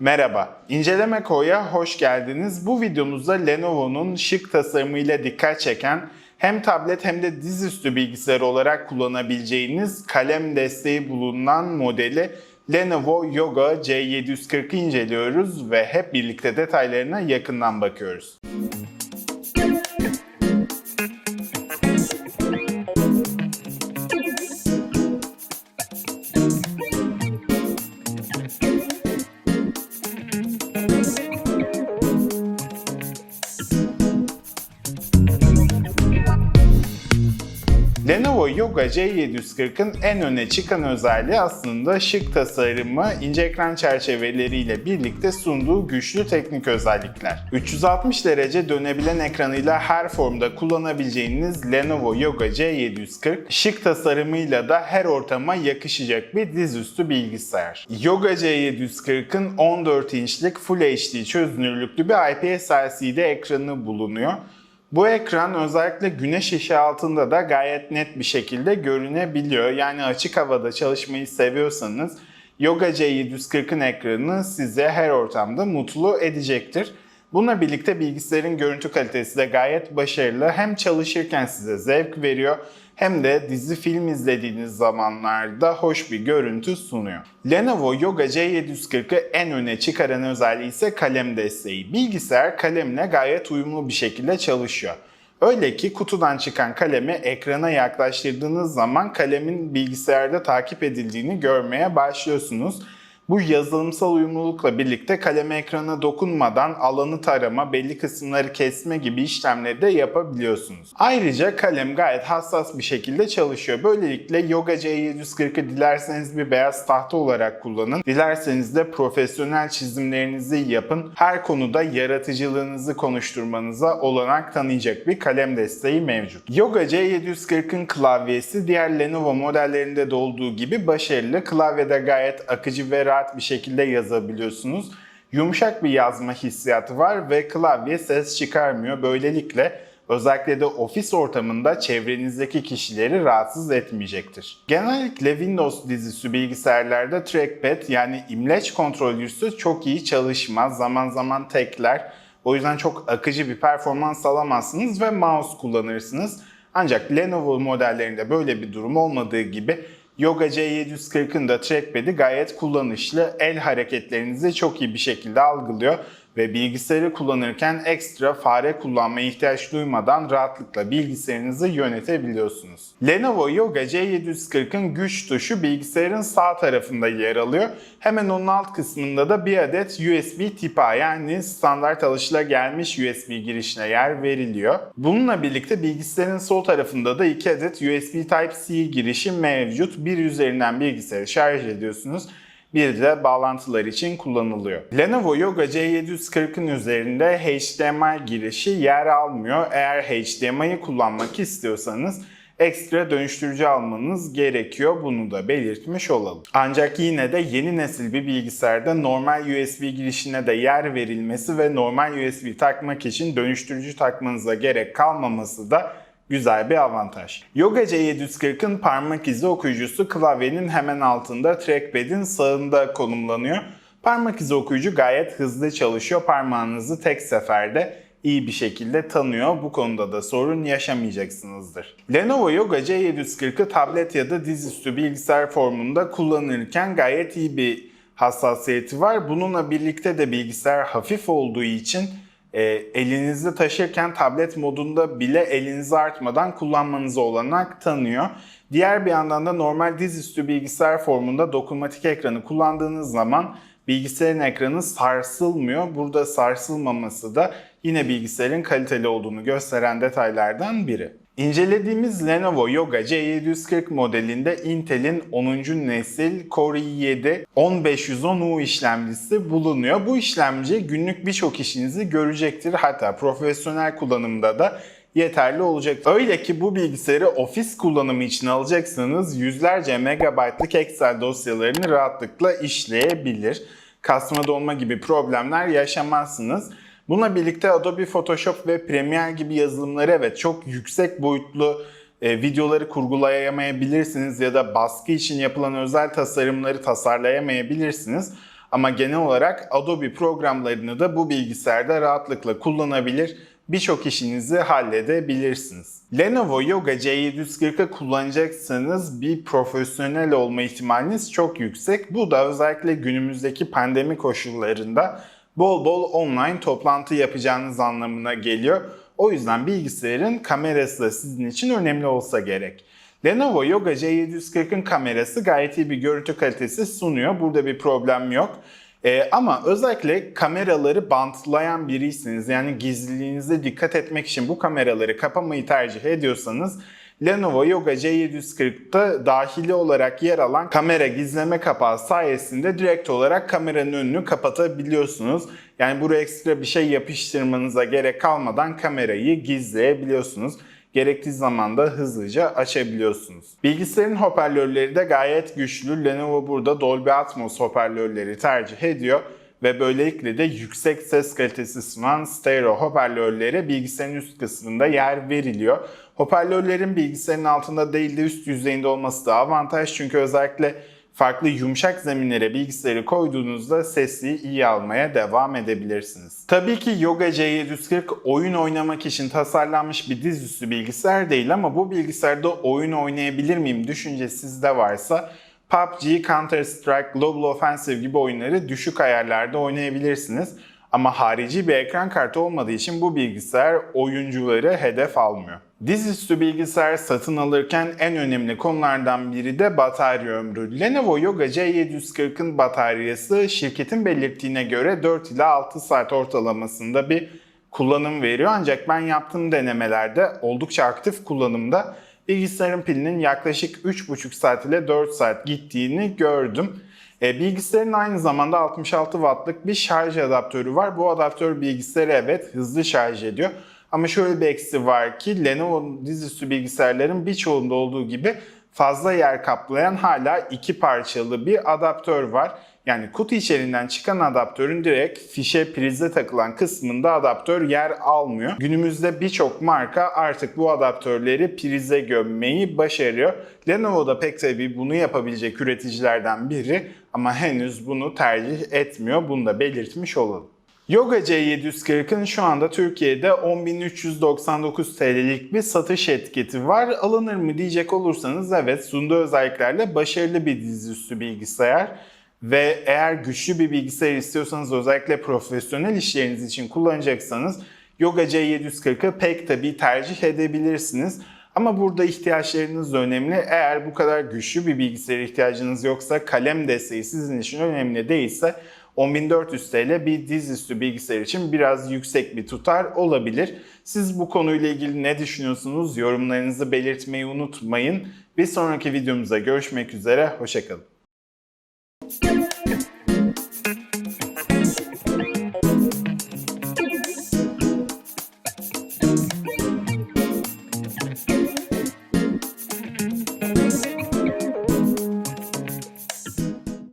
Merhaba, İnceleme Ko'ya hoş geldiniz. Bu videomuzda Lenovo'nun şık tasarımıyla dikkat çeken hem tablet hem de dizüstü bilgisayar olarak kullanabileceğiniz kalem desteği bulunan modeli Lenovo Yoga C740'ı inceliyoruz ve hep birlikte detaylarına yakından bakıyoruz. Lenovo Yoga C740'ın en öne çıkan özelliği aslında şık tasarımı, ince ekran çerçeveleriyle birlikte sunduğu güçlü teknik özellikler. 360 derece dönebilen ekranıyla her formda kullanabileceğiniz Lenovo Yoga C740, şık tasarımıyla da her ortama yakışacak bir dizüstü bilgisayar. Yoga C740'ın 14 inçlik Full HD çözünürlüklü bir IPS LCD ekranı bulunuyor. Bu ekran özellikle güneş ışığı altında da gayet net bir şekilde görünebiliyor. Yani açık havada çalışmayı seviyorsanız Yoga C740'ın ekranı size her ortamda mutlu edecektir. Bununla birlikte bilgisayarın görüntü kalitesi de gayet başarılı. Hem çalışırken size zevk veriyor hem de dizi film izlediğiniz zamanlarda hoş bir görüntü sunuyor. Lenovo Yoga C740'ı en öne çıkaran özelliği ise kalem desteği. Bilgisayar kalemle gayet uyumlu bir şekilde çalışıyor. Öyle ki kutudan çıkan kalemi ekrana yaklaştırdığınız zaman kalemin bilgisayarda takip edildiğini görmeye başlıyorsunuz. Bu yazılımsal uyumlulukla birlikte kaleme ekrana dokunmadan alanı tarama, belli kısımları kesme gibi işlemleri de yapabiliyorsunuz. Ayrıca kalem gayet hassas bir şekilde çalışıyor. Böylelikle Yoga C740'ı dilerseniz bir beyaz tahta olarak kullanın, dilerseniz de profesyonel çizimlerinizi yapın. Her konuda yaratıcılığınızı konuşturmanıza olanak tanıyacak bir kalem desteği mevcut. Yoga C740'ın klavyesi diğer Lenovo modellerinde de olduğu gibi başarılı. Klavyede gayet akıcı ve rahat bir şekilde yazabiliyorsunuz. Yumuşak bir yazma hissiyatı var ve klavye ses çıkarmıyor. Böylelikle özellikle de ofis ortamında çevrenizdeki kişileri rahatsız etmeyecektir. Genellikle Windows dizüstü bilgisayarlarda trackpad yani imleç kontrolcüsü çok iyi çalışmaz. Zaman zaman tekler. O yüzden çok akıcı bir performans alamazsınız ve mouse kullanırsınız. Ancak Lenovo modellerinde böyle bir durum olmadığı gibi Yoga C740'ın da trackpad'i gayet kullanışlı. El hareketlerinizi çok iyi bir şekilde algılıyor ve bilgisayarı kullanırken ekstra fare kullanmaya ihtiyaç duymadan rahatlıkla bilgisayarınızı yönetebiliyorsunuz. Lenovo Yoga C740'ın güç tuşu bilgisayarın sağ tarafında yer alıyor. Hemen onun alt kısmında da bir adet USB tip A yani standart alışılagelmiş USB girişine yer veriliyor. Bununla birlikte bilgisayarın sol tarafında da iki adet USB Type-C girişi mevcut. Bir üzerinden bilgisayarı şarj ediyorsunuz bir de bağlantılar için kullanılıyor. Lenovo Yoga C740'ın üzerinde HDMI girişi yer almıyor. Eğer HDMI'yi kullanmak istiyorsanız ekstra dönüştürücü almanız gerekiyor. Bunu da belirtmiş olalım. Ancak yine de yeni nesil bir bilgisayarda normal USB girişine de yer verilmesi ve normal USB takmak için dönüştürücü takmanıza gerek kalmaması da güzel bir avantaj. Yoga C740'ın parmak izi okuyucusu klavyenin hemen altında trackpad'in sağında konumlanıyor. Parmak izi okuyucu gayet hızlı çalışıyor. Parmağınızı tek seferde iyi bir şekilde tanıyor. Bu konuda da sorun yaşamayacaksınızdır. Lenovo Yoga C740'ı tablet ya da dizüstü bilgisayar formunda kullanırken gayet iyi bir hassasiyeti var. Bununla birlikte de bilgisayar hafif olduğu için e, elinizde taşırken tablet modunda bile elinizi artmadan kullanmanıza olanak tanıyor. Diğer bir yandan da normal dizüstü bilgisayar formunda dokunmatik ekranı kullandığınız zaman bilgisayarın ekranı sarsılmıyor. Burada sarsılmaması da yine bilgisayarın kaliteli olduğunu gösteren detaylardan biri. İncelediğimiz Lenovo Yoga C740 modelinde Intel'in 10. nesil Core i7 10510U işlemcisi bulunuyor. Bu işlemci günlük birçok işinizi görecektir. Hatta profesyonel kullanımda da yeterli olacak. Öyle ki bu bilgisayarı ofis kullanımı için alacaksanız yüzlerce megabaytlık Excel dosyalarını rahatlıkla işleyebilir. Kasma dolma gibi problemler yaşamazsınız. Bununla birlikte Adobe Photoshop ve Premiere gibi yazılımları evet çok yüksek boyutlu e, videoları kurgulayamayabilirsiniz ya da baskı için yapılan özel tasarımları tasarlayamayabilirsiniz. Ama genel olarak Adobe programlarını da bu bilgisayarda rahatlıkla kullanabilir, birçok işinizi halledebilirsiniz. Lenovo Yoga C740'ı kullanacaksanız bir profesyonel olma ihtimaliniz çok yüksek. Bu da özellikle günümüzdeki pandemi koşullarında bol bol online toplantı yapacağınız anlamına geliyor. O yüzden bilgisayarın kamerası da sizin için önemli olsa gerek. Lenovo Yoga C740'ın kamerası gayet iyi bir görüntü kalitesi sunuyor. Burada bir problem yok. Ee, ama özellikle kameraları bantlayan biriyseniz yani gizliliğinize dikkat etmek için bu kameraları kapamayı tercih ediyorsanız Lenovo Yoga C740'da dahili olarak yer alan kamera gizleme kapağı sayesinde direkt olarak kameranın önünü kapatabiliyorsunuz. Yani buraya ekstra bir şey yapıştırmanıza gerek kalmadan kamerayı gizleyebiliyorsunuz gerektiği zaman da hızlıca açabiliyorsunuz. Bilgisayarın hoparlörleri de gayet güçlü. Lenovo burada Dolby Atmos hoparlörleri tercih ediyor ve böylelikle de yüksek ses kalitesi sunan stereo hoparlörlere bilgisayarın üst kısmında yer veriliyor. Hoparlörlerin bilgisayarın altında değil de üst yüzeyinde olması da avantaj çünkü özellikle farklı yumuşak zeminlere bilgisayarı koyduğunuzda sesi iyi almaya devam edebilirsiniz. Tabii ki Yoga C740 oyun oynamak için tasarlanmış bir dizüstü bilgisayar değil ama bu bilgisayarda oyun oynayabilir miyim düşüncesi sizde varsa PUBG, Counter-Strike, Global Offensive gibi oyunları düşük ayarlarda oynayabilirsiniz. Ama harici bir ekran kartı olmadığı için bu bilgisayar oyuncuları hedef almıyor. Dizüstü bilgisayar satın alırken en önemli konulardan biri de batarya ömrü. Lenovo Yoga C740'ın bataryası şirketin belirttiğine göre 4 ila 6 saat ortalamasında bir kullanım veriyor. Ancak ben yaptığım denemelerde oldukça aktif kullanımda bilgisayarın pilinin yaklaşık 3,5 saat ile 4 saat gittiğini gördüm. E, bilgisayarın aynı zamanda 66 wattlık bir şarj adaptörü var. Bu adaptör bilgisayarı evet hızlı şarj ediyor. Ama şöyle bir eksi var ki Lenovo dizüstü bilgisayarların birçoğunda olduğu gibi fazla yer kaplayan hala iki parçalı bir adaptör var. Yani kutu içerisinden çıkan adaptörün direkt fişe prize takılan kısmında adaptör yer almıyor. Günümüzde birçok marka artık bu adaptörleri prize gömmeyi başarıyor. Lenovo da pek tabii bunu yapabilecek üreticilerden biri ama henüz bunu tercih etmiyor. Bunu da belirtmiş olalım. Yoga C740'ın şu anda Türkiye'de 10.399 TL'lik bir satış etiketi var. Alınır mı diyecek olursanız evet sunduğu özelliklerle başarılı bir dizüstü bilgisayar. Ve eğer güçlü bir bilgisayar istiyorsanız özellikle profesyonel işleriniz için kullanacaksanız Yoga C740'ı pek tabii tercih edebilirsiniz. Ama burada ihtiyaçlarınız önemli. Eğer bu kadar güçlü bir bilgisayara ihtiyacınız yoksa kalem desteği sizin için önemli değilse 10.400 TL bir dizüstü bilgisayar için biraz yüksek bir tutar olabilir. Siz bu konuyla ilgili ne düşünüyorsunuz? Yorumlarınızı belirtmeyi unutmayın. Bir sonraki videomuzda görüşmek üzere. Hoşçakalın. Thank you.